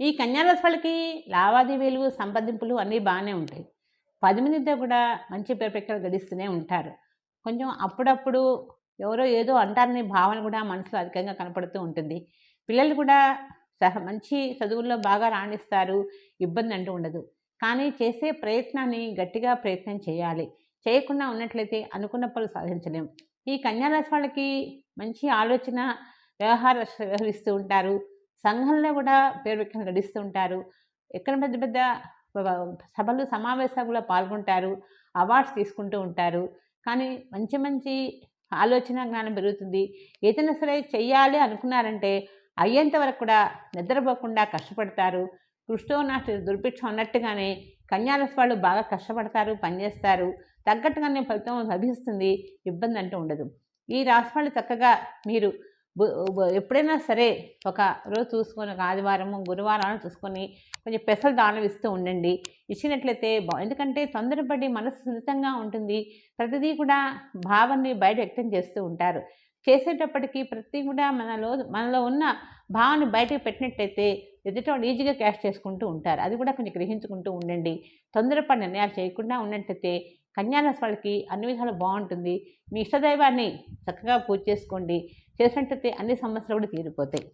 ఈ కన్యారాశి లావాదేవీలు సంప్రదింపులు అన్నీ బాగానే ఉంటాయి. పది మందితో కూడా మంచి పేరుపెక్కలు గడిస్తూనే ఉంటారు. కొంచెం అప్పుడప్పుడు ఎవరో ఏదో అంటారనే భావన కూడా మనసులో అధికంగా కనపడుతూ ఉంటుంది. పిల్లలు కూడా సహ మంచి చదువుల్లో బాగా రాణిస్తారు ఇబ్బంది అంటూ ఉండదు. కానీ చేసే ప్రయత్నాన్ని గట్టిగా ప్రయత్నం చేయాలి. చేయకుండా ఉన్నట్లయితే అనుకున్న పనులు సాధించలేం. ఈ కన్యారాశి వాళ్ళకి మంచి ఆలోచన వ్యవహార వ్యవహరిస్తూ ఉంటారు. సంఘంలో కూడా పేరు వ్యక్తిని గడిస్తూ ఉంటారు ఎక్కడ పెద్ద పెద్ద సభలు సమావేశాల్లో పాల్గొంటారు. అవార్డ్స్ తీసుకుంటూ ఉంటారు. కానీ మంచి మంచి ఆలోచన జ్ఞానం పెరుగుతుంది. ఏదైనా సరే చెయ్యాలి అనుకున్నారంటే అయ్యేంత వరకు కూడా నిద్రపోకుండా కష్టపడతారు. కృష్ణో నాటి దుర్భిక్షం అన్నట్టుగానే కన్యారస్ వాళ్ళు బాగా కష్టపడతారు పనిచేస్తారు తగ్గట్టుగానే ఫలితం లభిస్తుంది. ఇబ్బంది అంటూ ఉండదు. ఈ రాశి వాళ్ళు చక్కగా మీరు ఎప్పుడైనా సరే ఒక రోజు చూసుకొని ఒక ఆదివారము గురువారాలు చూసుకొని కొంచెం పెసలు దానం ఇస్తూ ఉండండి. ఇచ్చినట్లయితే బా ఎందుకంటే తొందరపడి మనసు సున్నితంగా ఉంటుంది. ప్రతిదీ కూడా భావాన్ని బయట వ్యక్తం చేస్తూ ఉంటారు. చేసేటప్పటికీ ప్రతి కూడా మనలో మనలో ఉన్న భావాన్ని బయటకు పెట్టినట్టయితే ఎదుటోడు ఈజీగా క్యాష్ చేసుకుంటూ ఉంటారు. అది కూడా కొంచెం గ్రహించుకుంటూ ఉండండి. తొందరపడి నిర్ణయాలు చేయకుండా ఉన్నట్టయితే కన్యారాశి వాళ్ళకి అన్ని విధాలు బాగుంటుంది. మీ ఇష్టదైవాన్ని చక్కగా పూజ చేసుకోండి. చేసినట్టయితే అన్ని సమస్యలు కూడా తీరిపోతాయి.